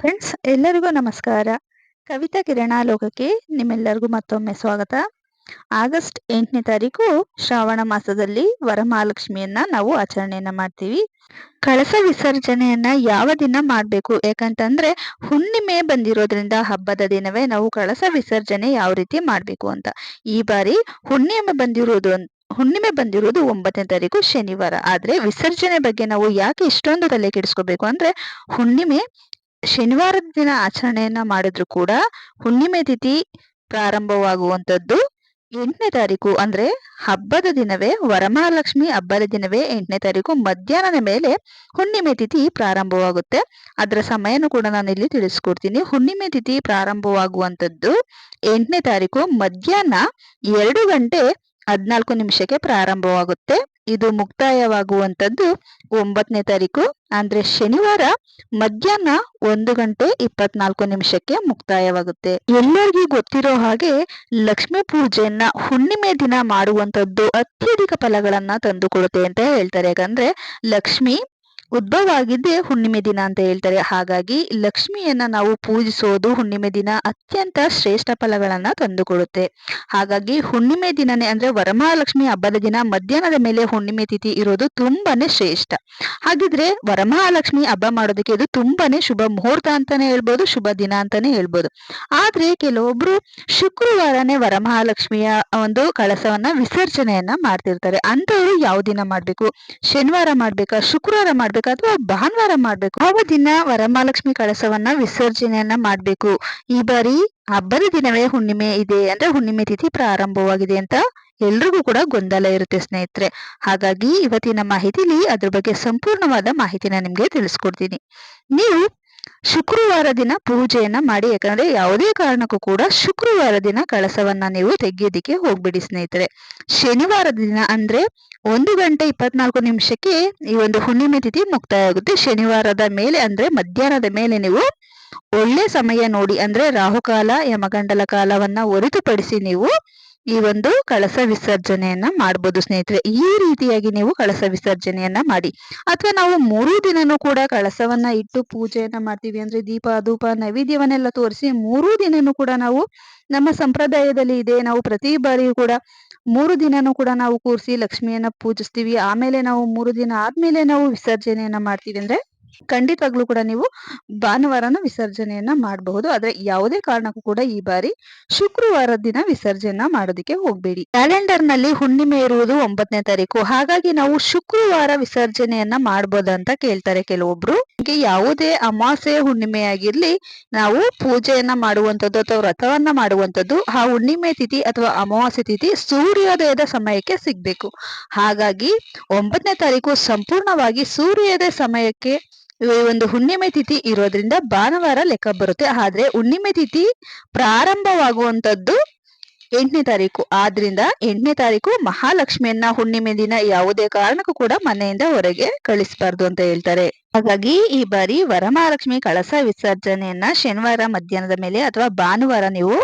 Friends ಎಲ್ಲರಿಗೂ ನಮಸ್ಕಾರ. ಕವಿತಾ ಕಿರಣ ಲೋಕಕ್ಕೆ ನಿಮ್ಮೆಲ್ಲರಿಗೂ ಮತ್ತೊಮ್ಮೆ ಸ್ವಾಗತ. ಆಗಸ್ಟ್ ಎಂಟನೇ ತಾರೀಕು ಶ್ರಾವಣ ಮಾಸದಲ್ಲಿ ವರಮಹಾಲಕ್ಷ್ಮಿಯನ್ನ ನಾವು ಆಚರಣೆಯನ್ನ ಮಾಡ್ತೀವಿ. ಕಳಸ ವಿಸರ್ಜನೆಯನ್ನ ಯಾವ ದಿನ ಮಾಡಬೇಕು? ಯಾಕಂತಂದ್ರೆ ಹುಣ್ಣಿಮೆ ಬಂದಿರೋದ್ರಿಂದ ಹಬ್ಬದ ದಿನವೇ ನಾವು ಕಳಸ ವಿಸರ್ಜನೆ ಯಾವ ರೀತಿ ಮಾಡಬೇಕು ಅಂತ. ಈ ಬಾರಿ ಹುಣ್ಣಿಮೆ ಬಂದಿರೋದು ಹುಣ್ಣಿಮೆ ಬಂದಿರೋದು ಒಂಬತ್ತನೇ ತಾರೀಕು ಶನಿವಾರ. ಆದ್ರೆ ವಿಸರ್ಜನೆ ಬಗ್ಗೆ ನಾವು ಯಾಕೆ ಇಷ್ಟೊಂದು ತಲೆ ಕೆಡಿಸ್ಕೋಬೇಕು ಅಂದ್ರೆ ಹುಣ್ಣಿಮೆ ಶನಿವಾರದ ದಿನ ಆಚರಣೆಯನ್ನ ಮಾಡಿದ್ರು ಕೂಡ ಹುಣ್ಣಿಮೆ ತಿಥಿ ಪ್ರಾರಂಭವಾಗುವಂತದ್ದು ಎಂಟನೇ ತಾರೀಕು ಅಂದ್ರೆ ಹಬ್ಬದ ದಿನವೇ, ವರಮಹಾಲಕ್ಷ್ಮಿ ಹಬ್ಬದ ದಿನವೇ ಎಂಟನೇ ತಾರೀಕು ಮಧ್ಯಾಹ್ನದ ಮೇಲೆ ಹುಣ್ಣಿಮೆ ತಿಥಿ ಪ್ರಾರಂಭವಾಗುತ್ತೆ. ಅದರ ಸಮಯನೂ ಕೂಡ ನಾನು ಇಲ್ಲಿ ತಿಳಿಸ್ಕೊಡ್ತೀನಿ. ಹುಣ್ಣಿಮೆ ತಿಥಿ ಪ್ರಾರಂಭವಾಗುವಂತದ್ದು ಎಂಟನೇ ತಾರೀಕು ಮಧ್ಯಾಹ್ನ ಎರಡು ಗಂಟೆ ಹದ್ನಾಲ್ಕು ನಿಮಿಷಕ್ಕೆ ಪ್ರಾರಂಭವಾಗುತ್ತೆ. ಇದು ಮುಕ್ತಾಯವಾಗುವಂತದ್ದು ಒಂಬತ್ತನೇ ತಾರೀಕು, ಅಂದ್ರೆ ಶನಿವಾರ ಮಧ್ಯಾಹ್ನ ಒಂದು ಗಂಟೆ ಇಪ್ಪತ್ನಾಲ್ಕು ನಿಮಿಷಕ್ಕೆ ಮುಕ್ತಾಯವಾಗುತ್ತೆ. ಎಲ್ಲರಿಗೂ ಗೊತ್ತಿರೋ ಹಾಗೆ ಲಕ್ಷ್ಮೀ ಪೂಜೆಯನ್ನ ಹುಣ್ಣಿಮೆ ದಿನ ಮಾಡುವಂತದ್ದು ಅತ್ಯಧಿಕ ಫಲಗಳನ್ನ ತಂದುಕೊಡುತ್ತೆ ಅಂತ ಹೇಳ್ತಾರೆ. ಯಾಕಂದ್ರೆ ಲಕ್ಷ್ಮಿ ಉದ್ಭವ ಆಗಿದ್ದೇ ಹುಣ್ಣಿಮೆ ದಿನ ಅಂತ ಹೇಳ್ತಾರೆ. ಹಾಗಾಗಿ ಲಕ್ಷ್ಮಿಯನ್ನ ನಾವು ಪೂಜಿಸೋದು ಹುಣ್ಣಿಮೆ ದಿನ ಅತ್ಯಂತ ಶ್ರೇಷ್ಠ ಫಲಗಳನ್ನ ತಂದುಕೊಡುತ್ತೆ. ಹಾಗಾಗಿ ಹುಣ್ಣಿಮೆ ದಿನನೇ ಅಂದ್ರೆ ವರಮಹಾಲಕ್ಷ್ಮಿ ಹಬ್ಬದ ದಿನ ಮಧ್ಯಾಹ್ನದ ಮೇಲೆ ಹುಣ್ಣಿಮೆ ತಿಥಿ ಇರೋದು ತುಂಬಾನೇ ಶ್ರೇಷ್ಠ. ಹಾಗಿದ್ರೆ ವರಮಹಾಲಕ್ಷ್ಮಿ ಹಬ್ಬ ಮಾಡೋದಕ್ಕೆ ಇದು ತುಂಬಾನೇ ಶುಭ ಮುಹೂರ್ತ ಅಂತಾನೆ ಹೇಳ್ಬೋದು, ಶುಭ ದಿನ ಅಂತಾನೆ ಹೇಳ್ಬೋದು. ಆದ್ರೆ ಕೆಲವೊಬ್ರು ಶುಕ್ರವಾರನೇ ವರಮಹಾಲಕ್ಷ್ಮಿಯ ಒಂದು ಕಳಸವನ್ನ ವಿಸರ್ಜನೆಯನ್ನ ಮಾಡ್ತಿರ್ತಾರೆ. ಅಂತವ್ರು ಯಾವ ದಿನ ಮಾಡ್ಬೇಕು? ಶನಿವಾರ ಮಾಡ್ಬೇಕಾ? ಶುಕ್ರವಾರ ಮಾಡ್ಬೇಕಾ? ಅಥವಾ ಭಾನುವಾರ ಮಾಡ್ಬೇಕು. ಯಾವ ದಿನ ವರಮಹಾಲಕ್ಷ್ಮಿ ಕಳಸವನ್ನ ವಿಸರ್ಜನೆಯನ್ನ ಮಾಡ್ಬೇಕು? ಈ ಬಾರಿ ಹಬ್ಬದ ದಿನವೇ ಹುಣ್ಣಿಮೆ ಇದೆ ಅಂದ್ರೆ ಹುಣ್ಣಿಮೆ ತಿಥಿ ಪ್ರಾರಂಭವಾಗಿದೆ ಅಂತ ಎಲ್ರಿಗೂ ಕೂಡ ಗೊಂದಲ ಇರುತ್ತೆ ಸ್ನೇಹಿತರೆ. ಹಾಗಾಗಿ ಇವತ್ತಿನ ಮಾಹಿತಿಲಿ ಅದ್ರ ಬಗ್ಗೆ ಸಂಪೂರ್ಣವಾದ ಮಾಹಿತಿನ ನಿಮ್ಗೆ ತಿಳಿಸ್ಕೊಡ್ತೀನಿ. ನೀವು ಶುಕ್ರವಾರ ದಿನ ಪೂಜೆಯನ್ನ ಮಾಡಿ, ಯಾಕಂದ್ರೆ ಯಾವುದೇ ಕಾರಣಕ್ಕೂ ಕೂಡ ಶುಕ್ರವಾರ ದಿನ ಕಳಸವನ್ನ ನೀವು ತೆಗೆಯೋದಿಕ್ಕೆ ಹೋಗ್ಬಿಡಿ ಸ್ನೇಹಿತರೆ. ಶನಿವಾರದ ದಿನ ಅಂದ್ರೆ ಒಂದು ಗಂಟೆ ಇಪ್ಪತ್ನಾಲ್ಕು ನಿಮಿಷಕ್ಕೆ ಈ ಒಂದು ಹುಣ್ಣಿಮೆ ತಿಥಿ ಮುಕ್ತಾಯ ಆಗುತ್ತೆ ಶನಿವಾರದ ಮೇಲೆ ಅಂದ್ರೆ ಮಧ್ಯಾಹ್ನದ ಮೇಲೆ ನೀವು ಒಳ್ಳೆ ಸಮಯ ನೋಡಿ, ಅಂದ್ರೆ ರಾಹುಕಾಲ, ಯಮಗಂಡಲ ಕಾಲವನ್ನ ಹೊರತುಪಡಿಸಿ ನೀವು ಈ ಒಂದು ಕಳಸ ವಿಸರ್ಜನೆಯನ್ನ ಮಾಡ್ಬೋದು ಸ್ನೇಹಿತರೆ. ಈ ರೀತಿಯಾಗಿ ನೀವು ಕಳಸ ವಿಸರ್ಜನೆಯನ್ನ ಮಾಡಿ. ಅಥವಾ ನಾವು ಮೂರು ದಿನನೂ ಕೂಡ ಕಳಸವನ್ನ ಇಟ್ಟು ಪೂಜೆಯನ್ನ ಮಾಡ್ತೀವಿ ಅಂದ್ರೆ ದೀಪ, ಧೂಪ, ನೈವೇದ್ಯವನ್ನೆಲ್ಲ ತೋರಿಸಿ ಮೂರು ದಿನನೂ ಕೂಡ ನಾವು ನಮ್ಮ ಸಂಪ್ರದಾಯದಲ್ಲಿ ಇದೆ. ನಾವು ಪ್ರತಿ ಬಾರಿಯೂ ಕೂಡ ಮೂರು ದಿನನೂ ಕೂಡ ನಾವು ಕೂರಿಸಿ ಲಕ್ಷ್ಮಿಯನ್ನ ಪೂಜಿಸ್ತೀವಿ. ಆಮೇಲೆ ನಾವು ಮೂರು ದಿನ ಆದ್ಮೇಲೆ ನಾವು ವಿಸರ್ಜನೆಯನ್ನ ಮಾಡ್ತೀವಿ ಅಂದ್ರೆ ಖಂಡಿತವಾಗ್ಲೂ ಕೂಡ ನೀವು ಭಾನುವಾರನ ವಿಸರ್ಜನೆಯನ್ನ ಮಾಡಬಹುದು. ಆದ್ರೆ ಯಾವುದೇ ಕಾರಣಕ್ಕೂ ಕೂಡ ಈ ಬಾರಿ ಶುಕ್ರವಾರ ದಿನ ವಿಸರ್ಜನೆ ಮಾಡೋದಕ್ಕೆ ಹೋಗ್ಬೇಡಿ. ಕ್ಯಾಲೆಂಡರ್ನಲ್ಲಿ ಹುಣ್ಣಿಮೆ ಇರುವುದು ಒಂಬತ್ತನೇ ತಾರೀಕು. ಹಾಗಾಗಿ ನಾವು ಶುಕ್ರವಾರ ವಿಸರ್ಜನೆಯನ್ನ ಮಾಡಬಹುದು ಅಂತ ಕೇಳ್ತಾರೆ ಕೆಲವೊಬ್ರು. ಯಾವುದೇ ಅಮಾಸೆ ಹುಣ್ಣಿಮೆ ಆಗಿರ್ಲಿ ನಾವು ಪೂಜೆಯನ್ನ ಮಾಡುವಂತದ್ದು ಅಥವಾ ವ್ರತವನ್ನ ಮಾಡುವಂತದ್ದು ಆ ಹುಣ್ಣಿಮೆ ತಿಥಿ ಅಥವಾ ಅಮಾವಾಸ್ಯೆ ತಿಥಿ ಸೂರ್ಯೋದಯದ ಸಮಯಕ್ಕೆ ಸಿಗ್ಬೇಕು. ಹಾಗಾಗಿ ಒಂಬತ್ತನೇ ತಾರೀಕು ಸಂಪೂರ್ಣವಾಗಿ ಸೂರ್ಯೋದಯ ಸಮಯಕ್ಕೆ ಒಂದು ಹುಣ್ಣಿಮೆ ತಿಥಿ ಇರೋದ್ರಿಂದ ಭಾನುವಾರ ಲೆಕ್ಕ ಬರುತ್ತೆ. ಆದ್ರೆ ಹುಣ್ಣಿಮೆ ತಿಥಿ ಪ್ರಾರಂಭವಾಗುವಂತದ್ದು ಎಂಟನೇ ತಾರೀಕು. ಆದ್ರಿಂದ ಎಂಟನೇ ತಾರೀಕು ಮಹಾಲಕ್ಷ್ಮಿಯನ್ನ ಹುಣ್ಣಿಮೆ ದಿನ ಯಾವುದೇ ಕಾರಣಕ್ಕೂ ಕೂಡ ಮನೆಯಿಂದ ಹೊರಗೆ ಕಳಿಸಬಾರ್ದು ಅಂತ ಹೇಳ್ತಾರೆ. ಹಾಗಾಗಿ ಈ ಬಾರಿ ವರಮಹಾಲಕ್ಷ್ಮಿ ಕಳಸ ವಿಸರ್ಜನೆಯನ್ನ ಶನಿವಾರ ಮಧ್ಯಾಹ್ನದ ಮೇಲೆ ಅಥವಾ ಭಾನುವಾರ ನೀವು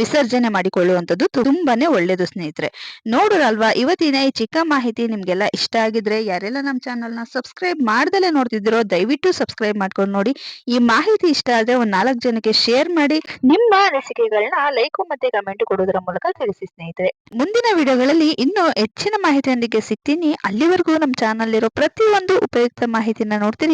ವಿಸರ್ಜನೆ ಮಾಡಿಕೊಳ್ಳುವಂತದ್ದು ತುಂಬಾನೇ ಒಳ್ಳೇದು ಸ್ನೇಹಿತರೆ. ನೋಡ್ರಲ್ವಾ, ಇವತ್ತಿನ ಈ ಚಿಕ್ಕ ಮಾಹಿತಿ ನಿಮ್ಗೆಲ್ಲ ಇಷ್ಟ ಆಗಿದ್ರೆ ಯಾರೆಲ್ಲ ನಮ್ಮ ಚಾನಲ್ನ ಸಬ್ಸ್ಕ್ರೈಬ್ ಮಾಡ್ದಲೆ ನೋಡ್ತಿದ್ರೋ ದಯವಿಟ್ಟು ಸಬ್ಸ್ಕ್ರೈಬ್ ಮಾಡ್ಕೊಂಡು ನೋಡಿ. ಈ ಮಾಹಿತಿ ಇಷ್ಟ ಆದ್ರೆ ಒಂದ್ ನಾಲ್ಕು ಜನಕ್ಕೆ ಶೇರ್ ಮಾಡಿ. ನಿಮ್ಮ ಅನಿಸಿಕೆಗಳನ್ನ ಲೈಕ್ ಮತ್ತೆ ಕಮೆಂಟ್ ಕೊಡೋದ್ರ ಮೂಲಕ ತಿಳಿಸಿ ಸ್ನೇಹಿತರೆ. ಮುಂದಿನ ವಿಡಿಯೋಗಳಲ್ಲಿ ಇನ್ನೂ ಹೆಚ್ಚಿನ ಮಾಹಿತಿಯೊಂದಿಗೆ ಸಿಗ್ತೀನಿ. ಅಲ್ಲಿವರೆಗೂ ನಮ್ಮ ಚಾನಲ್ ಇರೋ ಪ್ರತಿಯೊಂದು ಉಪಯುಕ್ತ ಮಾಹಿತಿನ ನೋಡ್ತೀರಿ